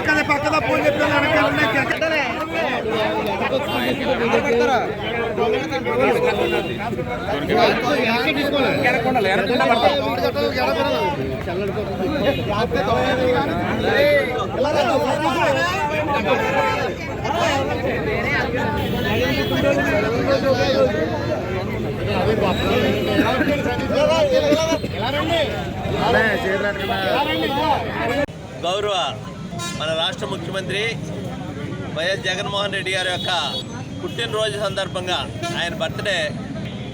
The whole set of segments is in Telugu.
కదా పక్కన ఫోన్ చెప్పాను అవి బాబు ఎలా రండి గౌరవ మన రాష్ట్ర ముఖ్యమంత్రి వైఎస్ జగన్మోహన్ రెడ్డి గారి యొక్క పుట్టినరోజు సందర్భంగా ఆయన బర్త్డే.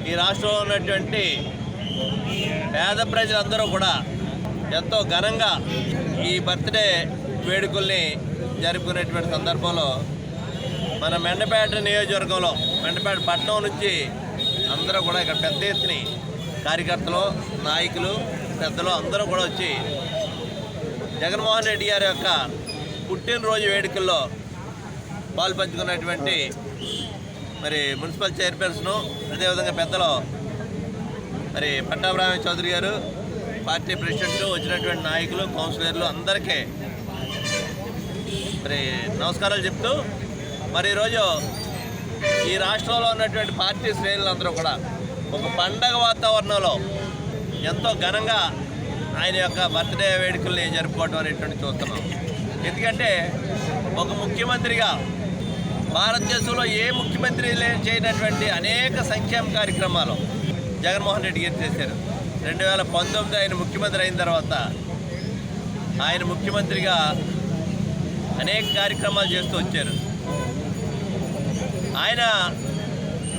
ఈ రాష్ట్రంలో ఉన్నటువంటి పేద ప్రజలందరూ కూడా ఎంతో ఘనంగా ఈ బర్త్డే వేడుకల్ని జరుపుకునేటువంటి సందర్భంలో మన మెండపేట నియోజకవర్గంలో మెండపేట పట్టణం నుంచి అందరూ కూడా ఇక్కడ పెద్ద ఎత్తుని కార్యకర్తలు నాయకులు పెద్దలు అందరూ కూడా వచ్చి జగన్మోహన్ రెడ్డి గారి యొక్క పుట్టినరోజు వేడుకల్లో పాల్పంచుకున్నటువంటి మరి మున్సిపల్ చైర్పర్సను అదేవిధంగా పెద్దలు మరి పట్టాభిరామ చౌదరి గారు పార్టీ ప్రెసిడెంట్ వచ్చినటువంటి నాయకులు కౌన్సిలర్లు అందరికీ మరి నమస్కారాలు చెప్తూ మరి ఈరోజు ఈ రాష్ట్రంలో ఉన్నటువంటి పార్టీ శ్రేణులందరూ కూడా ఒక పండగ వాతావరణంలో ఎంతో ఘనంగా ఆయన యొక్క బర్త్డే వేడుకల్ని జరుపుకోవడం అనేటువంటి చూస్తున్నాం. ఎందుకంటే ఒక ముఖ్యమంత్రిగా భారతదేశంలో ఏ ముఖ్యమంత్రి చేయనటువంటి అనేక సంక్షేమ కార్యక్రమాలు జగన్మోహన్ రెడ్డి గారు చేశారు. రెండు వేల పంతొమ్మిది ఆయన ముఖ్యమంత్రి అయిన తర్వాత ఆయన ముఖ్యమంత్రిగా అనేక కార్యక్రమాలు చేస్తూ వచ్చారు. ఆయన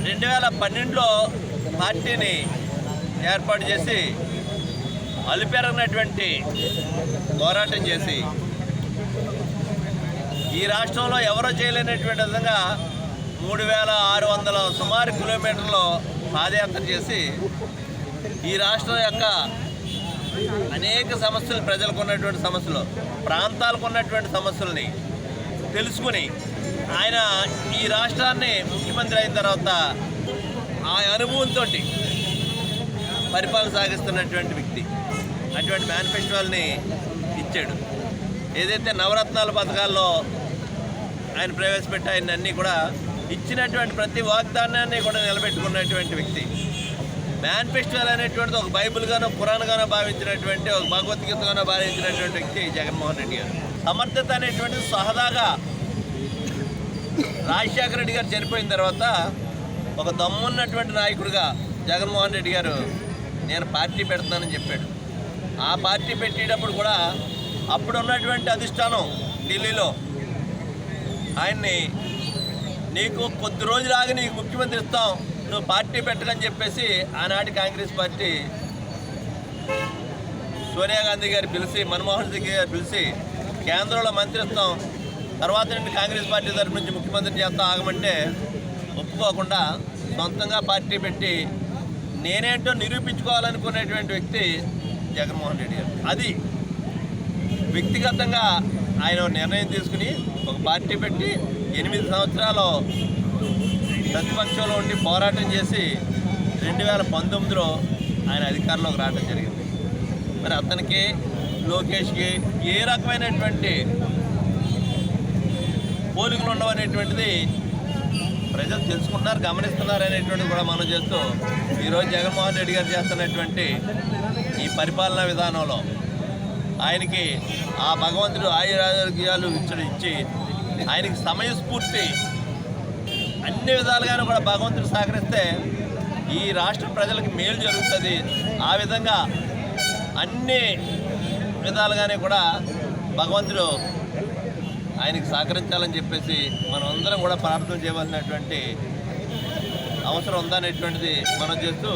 రెండు వేల పన్నెండులో పార్టీని ఏర్పాటు చేసి అలుపెరగినటువంటి పోరాటం చేసి ఈ రాష్ట్రంలో ఎవరో చేయలేనటువంటి విధంగా మూడు వేల ఆరు వందల సుమారు కిలోమీటర్లు పాదయాత్ర చేసి ఈ రాష్ట్రం యొక్క అనేక సమస్యలు ప్రజలకు ఉన్నటువంటి సమస్యలు ప్రాంతాలకు ఉన్నటువంటి సమస్యల్ని తెలుసుకుని ఆయన ఈ రాష్ట్రాన్ని ముఖ్యమంత్రి అయిన తర్వాత ఆ అనుభవంతో పరిపాలన సాగిస్తున్నటువంటి వ్యక్తి అటువంటి మేనిఫెస్టోల్ని ఇచ్చాడు. ఏదైతే నవరత్నాల పథకాల్లో ఆయన ప్రవేశపెట్టి ఆయన అన్నీ కూడా ఇచ్చినటువంటి ప్రతి వాగ్దానాన్ని కూడా నిలబెట్టుకున్నటువంటి వ్యక్తి. మేనిఫెస్టోల్ అనేటువంటిది ఒక బైబిల్గానో పురాణగానో భావించినటువంటి ఒక భగవద్గీతగానో భావించినటువంటి వ్యక్తి జగన్మోహన్ రెడ్డి గారు. సమర్థత అనేటువంటిది సహదాగా రాజశేఖర రెడ్డి గారు చనిపోయిన తర్వాత ఒక దమ్మున్నటువంటి నాయకుడిగా జగన్మోహన్ రెడ్డి గారు నేను పార్టీ పెడతానని చెప్పాడు. ఆ పార్టీ పెట్టేటప్పుడు కూడా అప్పుడు ఉన్నటువంటి అధిష్టానం ఢిల్లీలో ఆయన్ని నీకు కొద్ది రోజులు ఆగి నీకు ముఖ్యమంత్రి ఇస్తాం నువ్వు పార్టీ పెట్టకని చెప్పేసి ఆనాటి కాంగ్రెస్ పార్టీ సోనియా గాంధీ గారు పిలిచి మన్మోహన్ సింగ్ గారు పిలిచి కేంద్రంలో మంత్రి ఇస్తాం తర్వాత నుండి కాంగ్రెస్ పార్టీ తరఫు నుంచి ముఖ్యమంత్రి చేస్తాం ఆగమంటే ఒప్పుకోకుండా సొంతంగా పార్టీ పెట్టి నేనేంటో నిరూపించుకోవాలనుకునేటువంటి వ్యక్తి జగన్మోహన్ రెడ్డి గారు. అది వ్యక్తిగతంగా ఆయన నిర్ణయం తీసుకుని ఒక పార్టీ పెట్టి ఎనిమిది సంవత్సరాలు ప్రతిపక్షంలో ఉండి పోరాటం చేసి రెండు వేల పంతొమ్మిదిలో ఆయన అధికారంలోకి రావడం జరిగింది. మరి అతనికి లోకేష్కి ఏ రకమైనటువంటి పోలికలు ఉండవనేటువంటిది ప్రజలు తెలుసుకుంటున్నారు గమనిస్తున్నారు అనేటువంటిది కూడా మనం చేస్తూ ఈరోజు జగన్మోహన్ రెడ్డి గారు చేస్తున్నటువంటి ఈ పరిపాలనా విధానంలో ఆయనకి ఆ భగవంతుడు ఆయురారోగ్యాలు ఇచ్చడు ఇచ్చి ఆయనకి సమయస్ఫూర్తి అన్ని విధాలుగాను కూడా భగవంతుడు సహకరిస్తే ఈ రాష్ట్ర ప్రజలకు మేలు జరుగుతుంది. ఆ విధంగా అన్ని విధాలుగానే కూడా భగవంతుడు ఆయనకి సహకరించాలని చెప్పేసి మనం అందరం కూడా ప్రార్థన చేయవలసినటువంటి అవసరం ఉందనేటువంటిది మనం చేస్తూ